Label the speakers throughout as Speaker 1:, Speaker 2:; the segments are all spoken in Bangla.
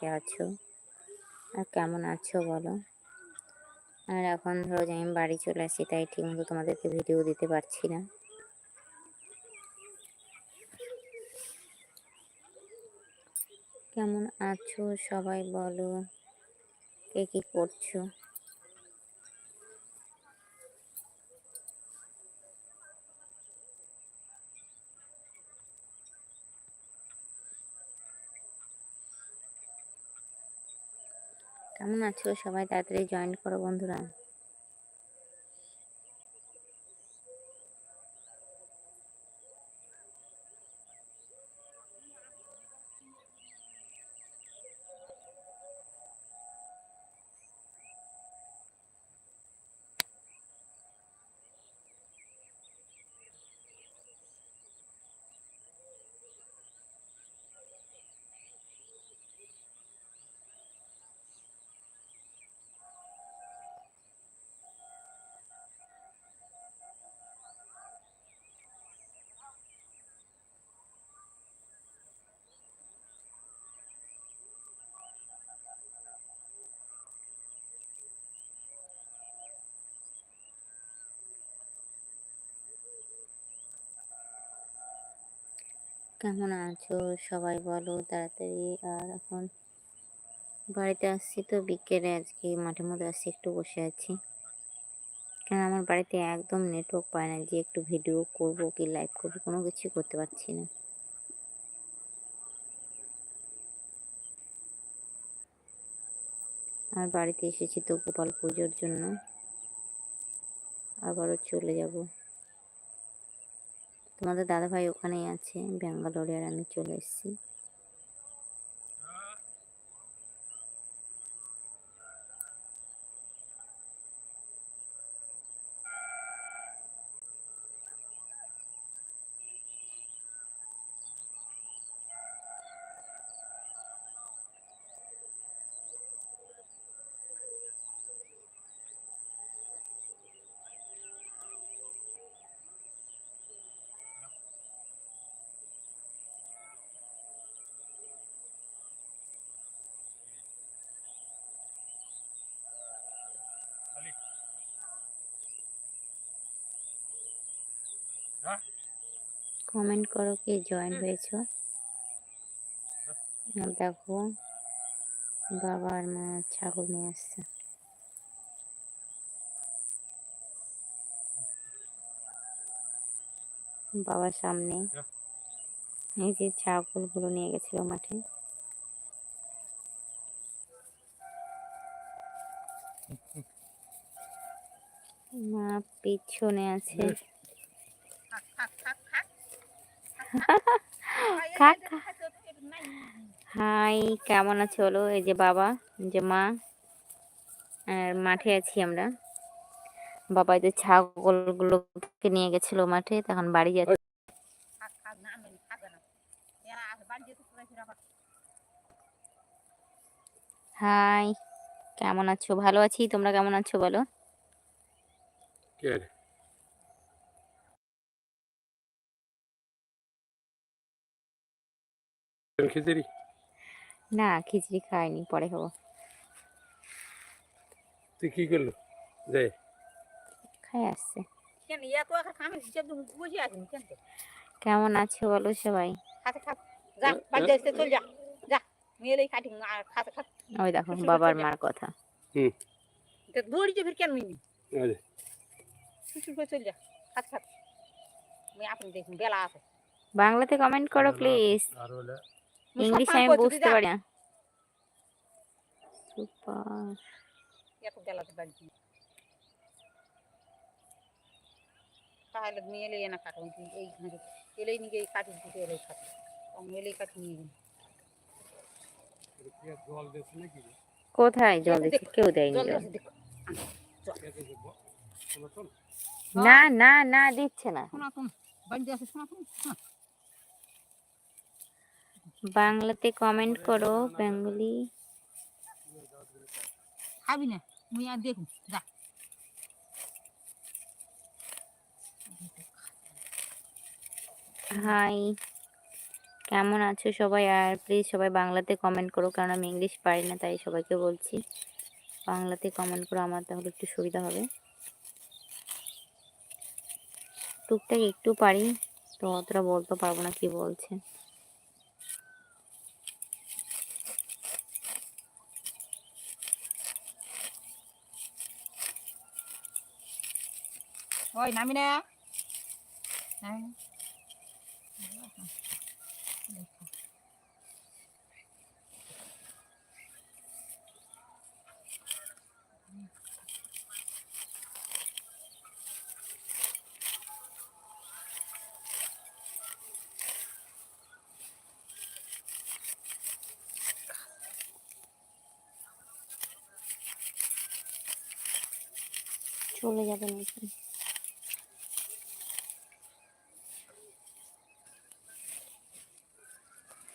Speaker 1: কে আছো? আর কেমন আছো বলো? আর এখন ধরো যে আমি বাড়ি চলে আসি, তাই ঠিকমতো তোমাদেরকে ভিডিও দিতে পারছি না। কেমন আছো সবাই বলো? কে কি করছ? কেমন আছো? সবাই তাড়াতাড়ি জয়েন করো বন্ধুরা। কেমন আছো? সবাই বলো তাড়াতাড়ি। আর এখন বাড়িতে আসছি তো, বিকেলে আজকে মাঠের মধ্যে আসছি, একটু বসে আছি। কারণ আমার বাড়িতে একদম নেটওয়ার্ক পায় না যে একটু ভিডিও করব কি লাইভ করব, কোনো কিছু করতে পারছি না। আর বাড়িতে এসেছি তো গোপাল পুজোর জন্য। আবারও চলে যাব। তোমাদের দাদাভাই ওখানেই আছে ব্যাঙ্গালোরে আর আমি চলে এসেছি। কমেন্ট করো কে জয়েন হয়েছো। দেখো বাবা আর মা ছাগল নিয়ে আসছে। বাবার সামনে এই যে ছাগলগুলো নিয়ে গেছিল মাঠে। মা পিছনে আছে। হাই, কেমন আছো বলো? এই যে বাবা যে মা, আর মাঠে আছি আমরা। বাবা যে ছাগলগুলোকে নিয়ে গেছিল মাঠে তখন বাড়ি যাচ্ছে। হাই, কেমন আছো? ভালো আছি? তোমরা কেমন আছো বলো?
Speaker 2: খিচুড়ি?
Speaker 1: না খিচড়ি খাইনি পরে খাব।
Speaker 2: তুই কি করল? যাই
Speaker 1: খাই আসছে। কেমন আছো বলো সবাই?
Speaker 3: যা যা। যা
Speaker 1: ওই দেখো বাবার মার কথা।
Speaker 3: তো দৌড়ি যে ফির কেন মিনি
Speaker 2: আরে
Speaker 3: শ্বশুর করে চল যা খাতে খাত আমি আপনি দেখুন বেলা আছে।
Speaker 1: বাংলাতে কমেন্ট করো প্লিজ
Speaker 2: আর হলে
Speaker 3: মুই
Speaker 1: ইংলিশ আমি বুঝতে পারি না। সুপার।
Speaker 3: এত বেলাতে বাড়ি যাই। তাহলে মেয়েলে এনে কাটো এই এলেই নিয়ে এই কাটি দিতে এলেই কাটি আমি এলেই কাটি নিয়ে গেলাম
Speaker 2: জল দিচ্ছে নাকি?
Speaker 1: কোথায় জল দিচ্ছে? কেউ দেয়নি না না না দিচ্ছে না।
Speaker 3: শোনা শোন বাড়ি আছে শোনা শোনা।
Speaker 1: বাংলাতে কমেন্ট করো বেঙ্গলি।
Speaker 3: খাবি না মুই আর দেখুন যা।
Speaker 1: হাই কেমন আছো সবাই? আর প্লিজ সবাই বাংলাতে কমেন্ট করো কারণ আমি ইংলিশ পারি না তাই সবাইকে বলছি। বাংলাতে কমেন্ট করো আমার তাহলে একটু সুবিধা হবে। টুকটাক একটু পারি তো অতটা বলতে পারব না কি বলছে।
Speaker 3: ওই নামি না নামি না।
Speaker 1: চলে যাবে নাকি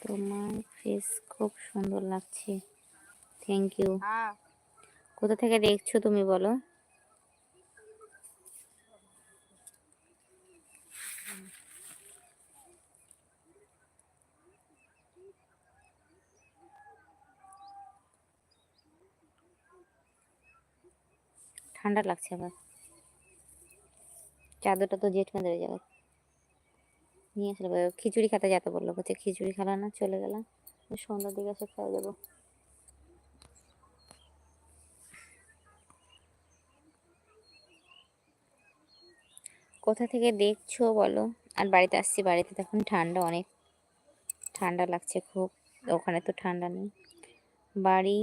Speaker 1: তোমার ফেস খুব সুন্দর লাগছে। থ্যাংক ইউ
Speaker 3: হ্যাঁ।
Speaker 1: কোথা থেকে দেখছ তুমি বলো? ঠান্ডা লাগছে আবার। চাদরটা তো জেঠ মেঁধে যাবে নিয়ে আসলে খিচুড়ি খেতে যেতে বলল বলছে খিচুড়ি খেলা না চলে গেলাম। সন্ধ্যার দিকে এসে খেয়ে যাব কোথা থেকে দেখছ বলো? আর বাড়িতে আসছি, বাড়িতে তখন ঠান্ডা অনেক। ঠান্ডা লাগছে খুব, ওখানে তো ঠান্ডা নেই। বাড়ি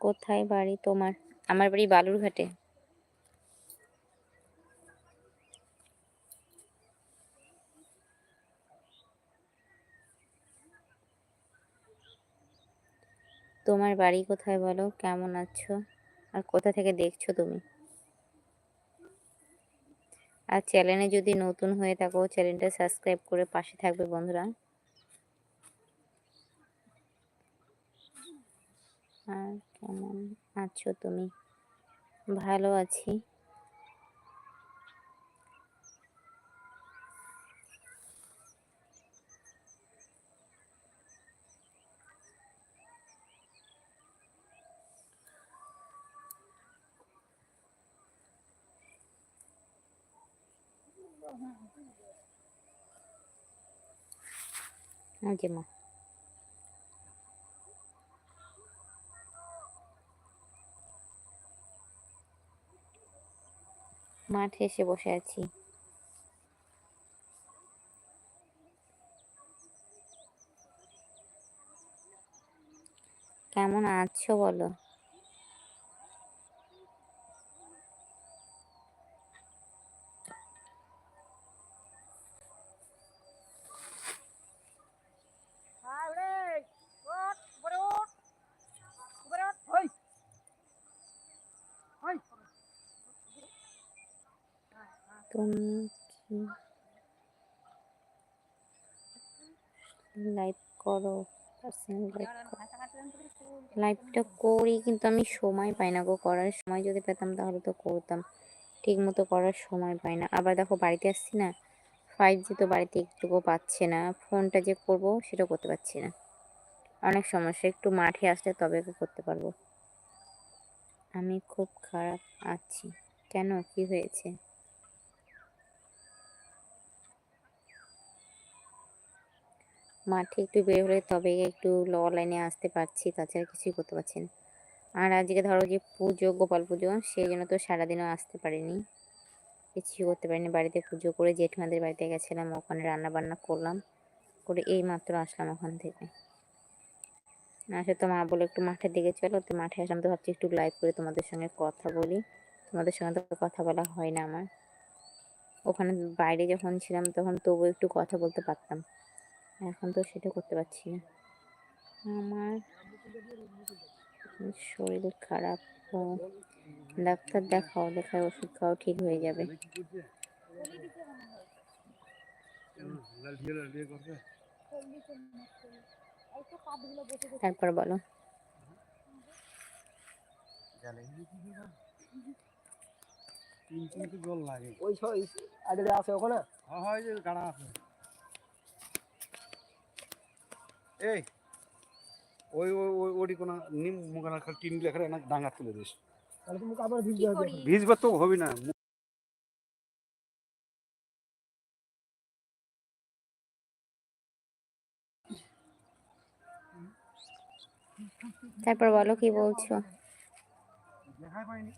Speaker 1: কোথায় বাড়ি তোমার? আমার বাড়ি বালুরঘাটে। তোমার বাড়ি কোথায় বলো? কেমন আছো? আর কোথা থেকে দেখছ তুমি? আর চ্যানেলে যদি নতুন হয়ে থাকো, চ্যানেলটা সাবস্ক্রাইব করে পাশে থাকবে বন্ধুরা। আর কেমন আছো তুমি? ভালো আছি। যে মা মাঠে এসে বসে আছি। কেমন আছো বলো
Speaker 3: হ্যাঁ, ওরে, ওঠ, উপরে ওঠ, উপরে ওঠ, ওই। ওই।
Speaker 1: তুমি কি লাইভ করো লাইভটা করি, কিন্তু আমি সময় পাই না গো করার। সময় যদি পেতাম তাহলে তো করতাম। ঠিক মতো করার সময় পাই না। আবার দেখো বাড়িতে আসছি না ফাইভ জি তো বাড়িতে একটুকু পাচ্ছে না। ফোনটা যে করব সেটা করতে পারছি না। অনেক সমস্যা, একটু মাঠে আসলে তবে করতে পারব। আমি খুব খারাপ আছি। কেন? কি হয়েছে? মাঠে একটু বের হলে তবে একটু ল লাইনে আসতে পারছি, তাছাড়া কিছুই করতে পারছি না। আর আজকে ধরো যে পুজো, গোপাল পুজো, সেই জন্য তো সারাদিনও আসতে পারিনি। কিছুই করতে পারিনি। বাড়িতে পুজো করে জেঠমাদের বাড়িতে গেছিলাম, ওখানে রান্না বান্না করলাম, করে এই মাত্র আসলাম ওখান থেকে। আসে তো মা বলে একটু মাঠের দিকে চলো, তো মাঠে আসলাম তো ভাবছি একটু লাইভ করে তোমাদের সঙ্গে কথা বলি। তোমাদের সঙ্গে তো কথা বলা হয় না আমার। ওখানে বাইরে যখন ছিলাম তখন তবু একটু কথা বলতে পারতাম। এখন তো সেটা করতে পারছি না। আমার শরীর খারাপ ডাক্তার দেখাও দেখায় ওষুধ খাও ঠিক হয়ে যাবে। তারপর বলো।
Speaker 2: তিন তিনটে জল লাগে।
Speaker 4: ওই ছয় আছে ওখানে?
Speaker 2: হ্যাঁ হয় যে গাড়া আছে। এই ওই ওই ওই ওডি কোনা নিম মুখানা টিন লেখা না ডাঙ্গা তুলে দিস।
Speaker 4: তাহলে তুমি আবার ভিজবে
Speaker 2: ভিজবে তো হবে না।
Speaker 1: তারপর বলো কি বলছো?
Speaker 2: দেখাই পাইনি।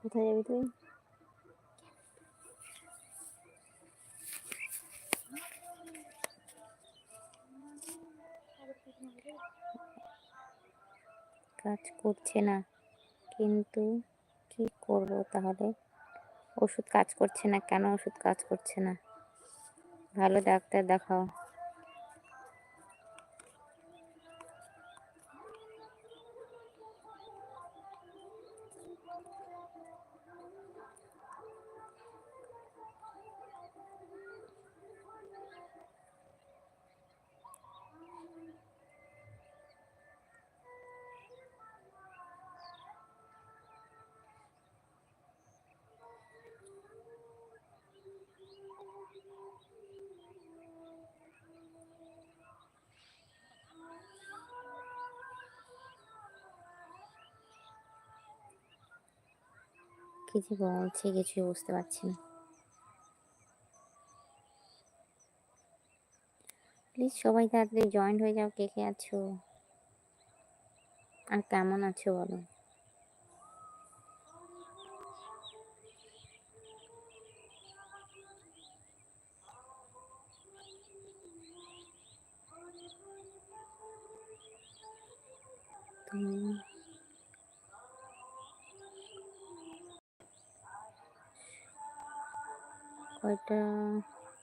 Speaker 1: কোথায় যাবি তুই? কাজ করছে না, কিন্তু কি করব তাহলে? ওষুধ কাজ করছে না, কেন ওষুধ কাজ করছে না? ভালো ডাক্তার দেখাও। কি যে বলছে, কিছুই বুঝতে পারছি না। প্লিজ সবাই তাড়াতাড়ি জয়েন্ট হয়ে যাও, কে কে আছো? আর কেমন আছো বলো? কয়টা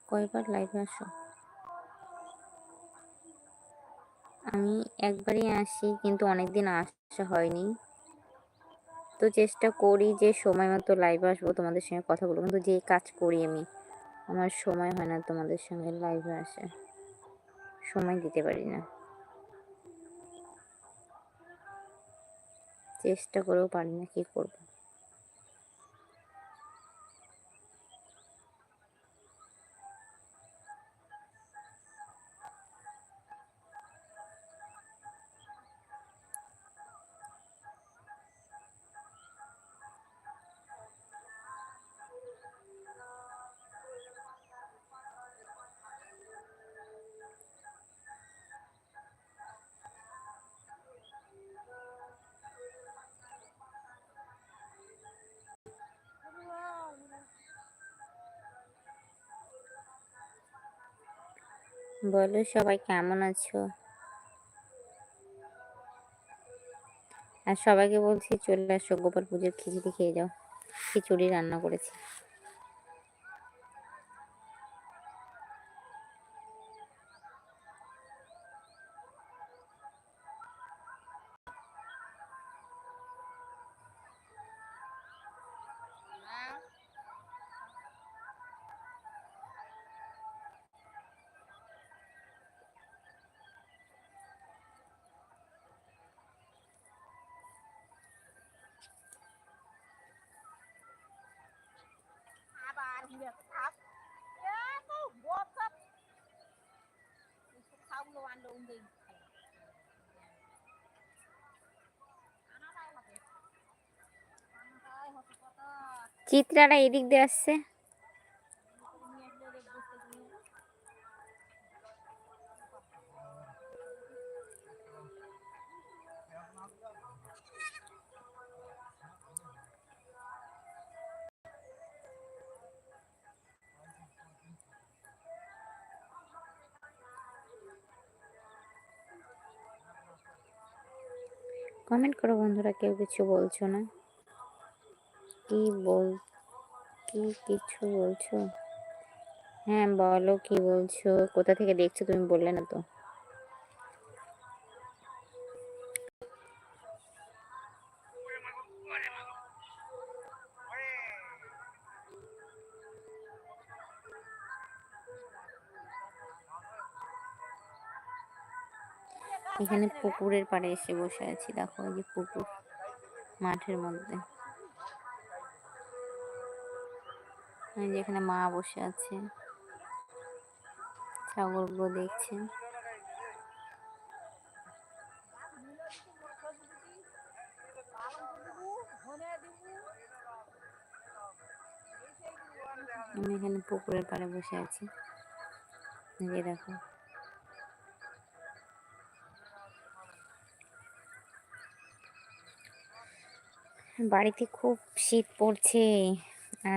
Speaker 1: কয়বার লাইভে আসো? আমি একবারই আসি, কিন্তু অনেকদিন আসা হয়নি। তো চেষ্টা করি যে সময় মতো লাইভে আসব, তোমাদের সঙ্গে কথা বলব। কিন্তু যে কাজ করি আমি, আমার সময় হয় না তোমাদের সঙ্গে লাইভে আসে। সময় দিতে পারি না। চেষ্টা করেও পারি না কি করব। বলো, সবাই কেমন আছো? আর সবাইকে বলছি চলে আসো, গোপাল পুজোর খিচুড়ি খেয়ে যাও। খিচুড়ি রান্না করেছি। চিত্রাটা এদিক দিয়ে আসছে। কমেন্ট করো বন্ধুরা কেউ কিছু বলছো না। কি বল, কি কিছু বলছো? হ্যাঁ বলো কি বলছো? কোথা থেকে দেখছ তুমি বললে না তো। এখানে পুকুরের পাড়ে এসে বসে আছি, দেখো যে পুকুর, মাঠের মধ্যে। এই যে এখানে মা বসে আছে। ছাগলগুলো দেখছে। আমি এখানে পুকুরের পাড়ে বসে আছি। যে দেখো। বাড়িতে খুব শীত পড়ছে।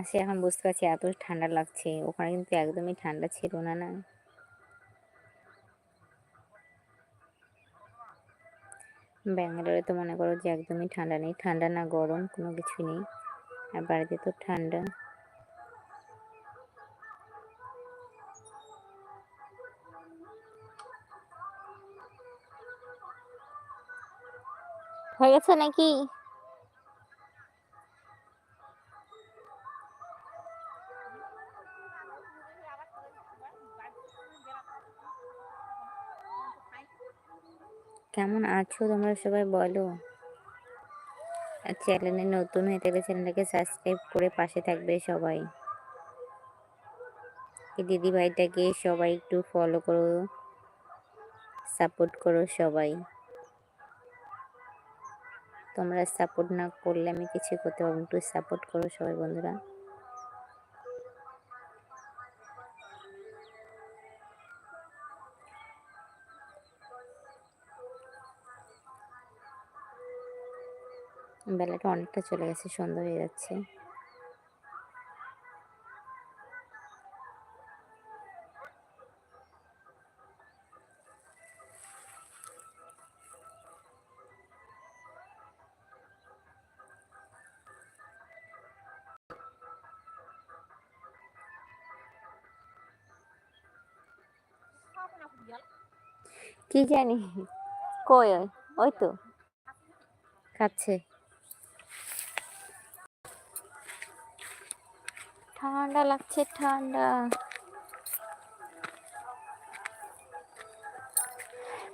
Speaker 1: সে এখন বুঝতে পারছি এত ঠান্ডা লাগছে। ওখানে কিন্তু একদমই ঠান্ডা ছিল না না? ব্যাঙ্গালোরে তো মনে করো যে একদমই ঠান্ডা নেই। ঠান্ডা না গরম, কোনো কিছু নেই। আর বাড়িতে তো ঠান্ডা। হয়ে গেছে নাকি? কেমন আছো তোমরা সবাই বলো? চ্যানেলে নতুন হয়ে থাকলে চ্যানেলটাকে সাবস্ক্রাইব করে পাশে থাকবে সবাই। এই দিদি ভাইটাকে সবাই একটু ফলো করো সাপোর্ট করো সবাই। তোমরা সাপোর্ট না করলে আমি কিছু করতে পারব একটু সাপোর্ট করো সবাই বন্ধুরা। বেলাটা অনেকটা চলে গেছে সন্ধ্যা হয়ে যাচ্ছে। কি জানি? কই ওই? ওই তো। খাচ্ছে ঠান্ডা লাগছে, ঠান্ডা।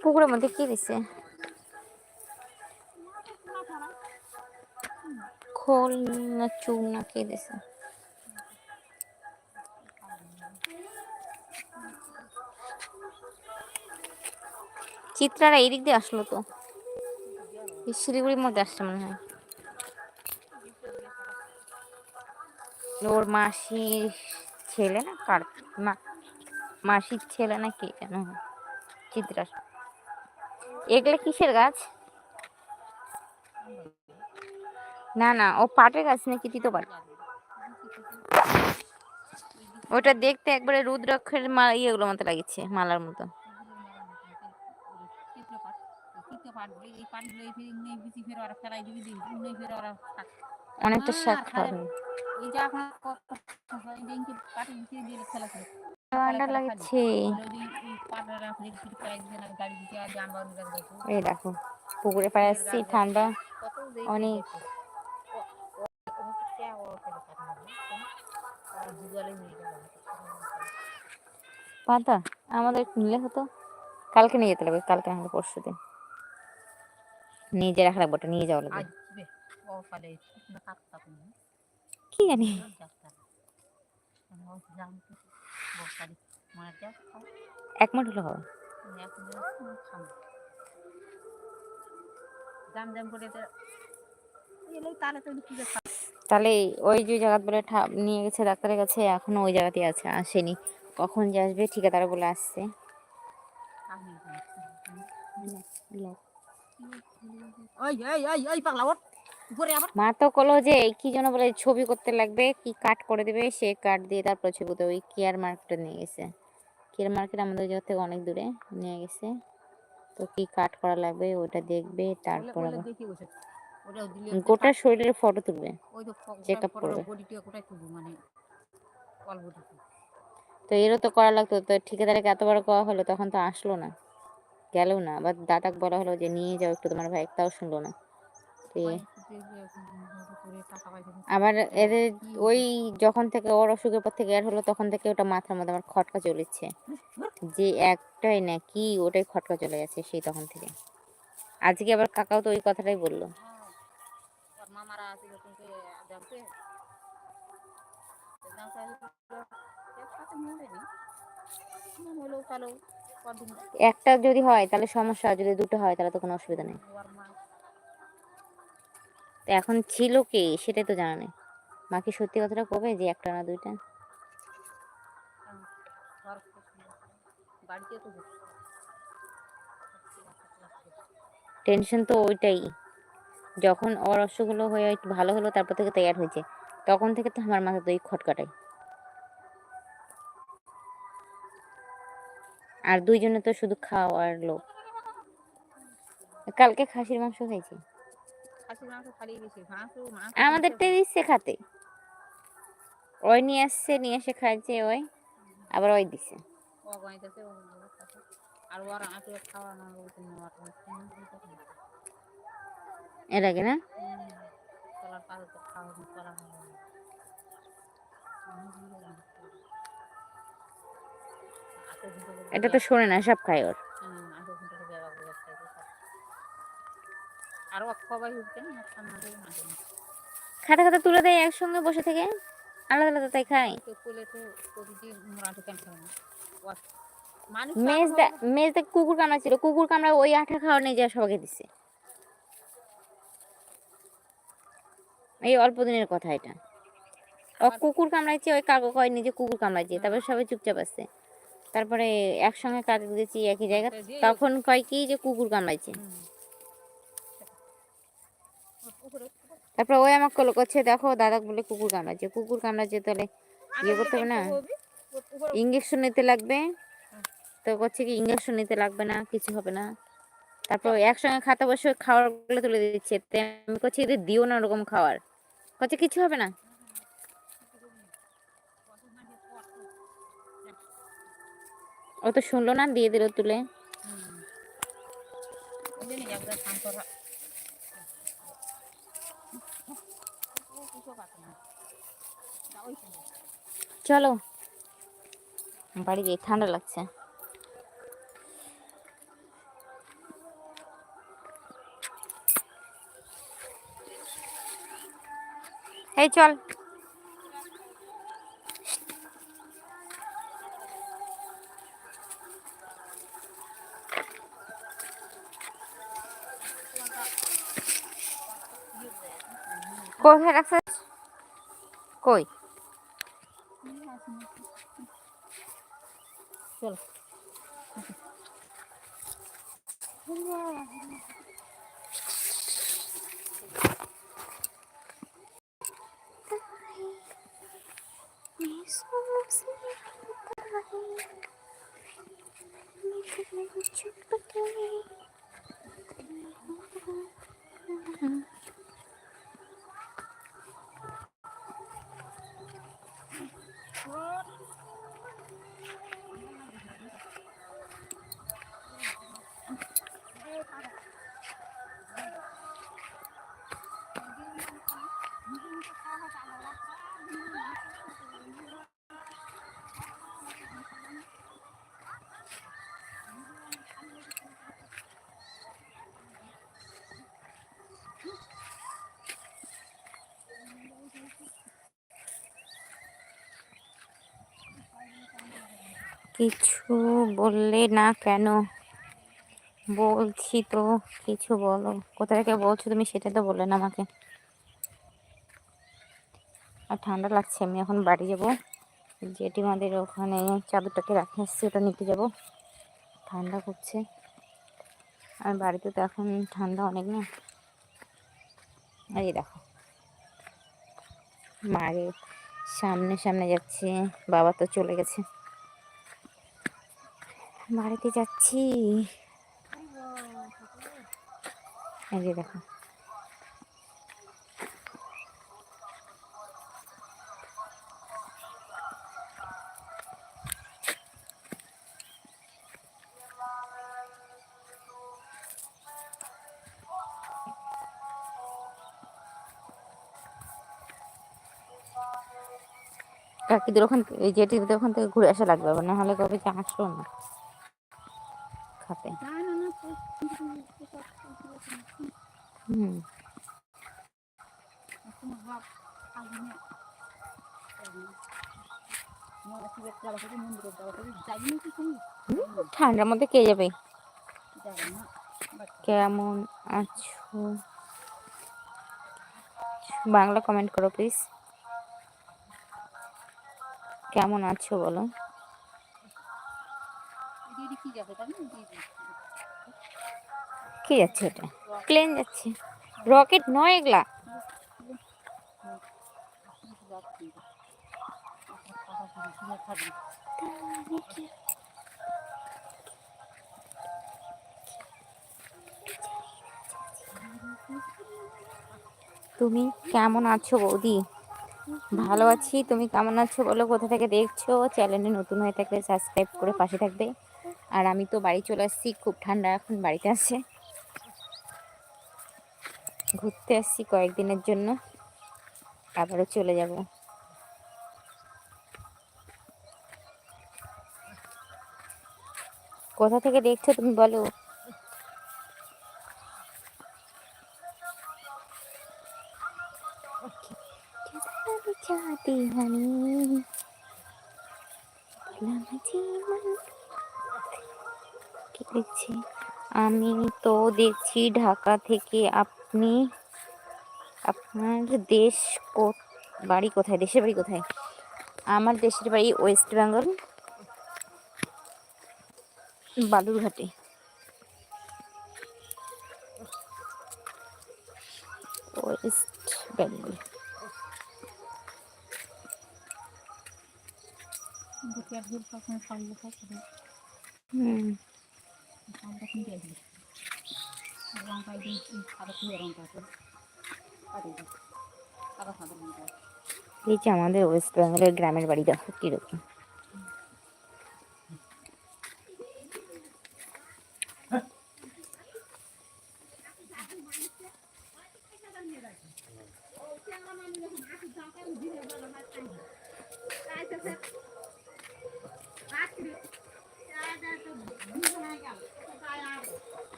Speaker 1: পুকুরের মধ্যে কি দিছে? খোল না চুন না কি দিছে? চিত্রারা এদিক দিয়ে আসলো তো। এই শিলিগুড়ির মধ্যে আসছে মনে হয়। ওর মাসির ছেলে না? কার? মা মাসির ছেলে না কে যেন? চিত্রা এগুলো কিসের গাছ? না না ও পাটের গাছ নাকি তিতো পাট? ওটা দেখতে একবারে রুদ্রাক্ষের মা ইয়েগুলো মতো লাগছে মালার মতো। অনেকটা শাক। খাওয়া ঠান্ডা লাগছে। এই দেখো। পুকুরে পাড়ে আসছি ঠান্ডা অনেক। পাতা আমাদের নিলে হতো। কালকে নিয়ে যেতে লাগবে কালকে আমাদের পরশু দিন। নিয়ে যে রাখা লাগবে ওটা নিয়ে যাওয়া লাগবে। জানি। এক হলে হবে।
Speaker 3: তাহলে
Speaker 1: ওই যে জায়গা বলে নিয়ে গেছে, ডাক্তারের কাছে, এখনও ওই জায়গাতেই আছে, আসেনি। কখন যে আসবে ঠিকাদার বলে আসছে।
Speaker 3: ওই এই এই পাগলা ওঠ
Speaker 1: মা তো কলো যে কি জন্য বলে ছবি করতে লাগবে কি কাট করে দেবে সে কাট দিয়ে তারপর ছবি করতে ওই কেয়ার মার্কেটে নিয়ে গেছে। কেয়ার মার্কেট আমাদের জায়গা থেকে অনেক দূরে নিয়ে গেছে। তো কি কাট করা লাগবে ওটা দেখবে তারপর গোটা শরীরের ফটো তুলবে
Speaker 3: তো
Speaker 1: check করবে।
Speaker 3: মানে
Speaker 1: তো এরও তো করা লাগতো তো ঠিকাদারকে এত বড় করা হলো তখন তো আসলো না গেল না। আবার দাদাকে বলা হলো যে নিয়ে যাও একটু তোমার ভাই তাও শুনলো না। তো এ- আবার এদের ওই যখন থেকে ওর অসুখের পর থেকে এর হলো তখন থেকে ওটা মাথার মধ্যে আমার খটকা চলেছে। যে একটাই না কি ওটাই খটকা চলে গেছে সেই তখন থেকে। আজকে আবার কাকাও তো ওই কথাটাই বলল।
Speaker 3: কদিন
Speaker 1: একটা যদি হয় তাহলে সমস্যা আর যদি দুটো হয় তাহলে তো কোনো অসুবিধা নেই। তো এখন ছিল কে? সেটাই তো জানা নেই। মাকে সত্যি কথাটা কবে? যে একটা না দুইটা? টেনশন তো ওইটাই। যখন ওর অসুখগুলো হয়ে একটু ভালো হলো, তারপর থেকে তৈয়ার হয়েছে। তখন থেকে তো আমার মাথা তো দই খটকাটাই আর দুইজনে তো শুধু খাওয়ার লোক। কালকে খাসির মাংস খাইছি।
Speaker 3: খাসির মাংস খালি বেশি মাংস মাংস
Speaker 1: আমাদের তে দিচ্ছে খাতে। ওই নিয়ে আসছে নিয়ে এসে খাইছে ওই আবার ওই দিছে।
Speaker 3: না
Speaker 1: এর আগে এটা তো শোনে না সব খায় ওর।
Speaker 3: আর
Speaker 1: খাটা খাটা তুলে দেয় একসঙ্গে বসে থেকে? আলাদা আলাদা তাই খায়?
Speaker 3: তো কোলে তো প্রতিদিন মোড়াটো কেন খাবে না।
Speaker 1: মেজদা মেজদা কুকুর কুকুর কামড়া ওই আঠা খাওয়া নিয়ে যা সবাইকে দিছে। এই অল্প দিনের কথা এটা। ও কুকুর কামড়াইছে ওই কাকু কয় নিজে কুকুর কামড়াইছে। তারপরে সবাই চুপচাপ আছে। তারপরে একসঙ্গে কাকে দিয়েছি একই জায়গা। তখন কয় কি যে কুকুর কামড়াইছে। তারপরে ওই আমাকে করছে, দেখো, দাদা বলে কুকুর কামড়াচ্ছে। কুকুর কামড়াচ্ছে তাহলে ইয়ে করতে হবে না? ইঞ্জেকশন নিতে লাগবে। তো করছে কি ইঞ্জেকশন নিতে লাগবে না, কিছু হবে না। তারপর একসঙ্গে খাতা বসে খাওয়ারগুলো তুলে দিচ্ছে। আমি করছি এদের দিও না ওরকম খাওয়ার করছে কিছু হবে না। ও তো শুনলো না, দিয়ে দিল তুলে। চলো। বাড়ি গিয়ে ঠান্ডা লাগছে। এই চল। কোথায় রাখছিস কই?
Speaker 3: চলো।
Speaker 1: কিছু বললে না কেন? বলছি তো, কিছু বলো। কোথা থেকে বলছো তুমি সেটা তো বললে না আমাকে। আর ঠান্ডা লাগছে, আমি এখন বাড়ি যাব। জেঠিমাদের ওখানে চাদরটাকে রাখে এসছি, ওটা নিতে যাব। ঠান্ডা করছে। আর বাড়িতে তো এখন ঠান্ডা অনেক না। আর এই দেখো। মারে সামনে সামনে যাচ্ছে, বাবা তো চলে গেছে। বাড়িতে যাচ্ছি। দেখো। কাকিদের ওখান থেকে জেঠিদের ওখান থেকে ঘুরে আসা লাগবে না হলে কবে যে আসলো না খাতে
Speaker 3: না না না
Speaker 1: হুম
Speaker 3: তোমার বাপ আগুনে শিবের যাওয়া থেকে মন্দিরের যাওয়া থেকে যাই নাকি তুমি
Speaker 1: ঠান্ডার মধ্যে কে যাবে? কেমন আছো? বাংলা কমেন্ট করো প্লিজ কেমন আছো বলো?
Speaker 3: কি
Speaker 1: যাচ্ছে এটা? প্লেন যাচ্ছে। রকেট নয় এগুলা। তুমি কেমন আছো বৌদি? ভালো আছি, তুমি কেমন আছো বলো? কোথা থেকে দেখছ? চ্যানেলে নতুন হয়ে থাকলে সাবস্ক্রাইব করে পাশে থাকবে। আর আমি তো বাড়ি চলে আসছি, খুব ঠান্ডা এখন বাড়িতে আছে। ঘুরতে আসছি কয়েকদিনের জন্য আবারও চলে যাব কোথা থেকে দেখছো তুমি বলো किधर जाती हनी लम्हे जीवन কি দেখছি আমি তো দেখছি ঢাকা থেকে আপনি আপনার দেশ কো- বাড়ি কোথায়? দেশের বাড়ি কোথায়? আমার দেশের বাড়ি ওয়েস্ট বেঙ্গল বালুরঘাটে। ওয়েস্ট বেঙ্গল। হুম।
Speaker 3: লঙ্কা দিই সাদা ফুলের লঙ্কা আছে সাদা সাদা লঙ্কা
Speaker 1: এই যে আমাদের ওয়েস্ট বেঙ্গলের গ্রামের বাড়ি, দেখো কীরকম।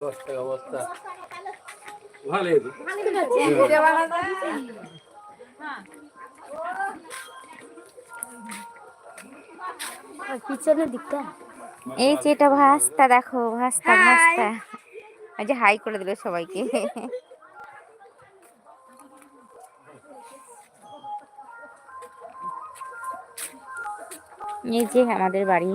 Speaker 2: দশ টাকা অবস্থা ভালো
Speaker 3: পিছনের দিকটা।
Speaker 1: এই যে এটা ভাস্তা দেখো ভাস্তা ভাস্তা। যে হাই করে দিল সবাইকে। এই যে আমাদের বাড়ি।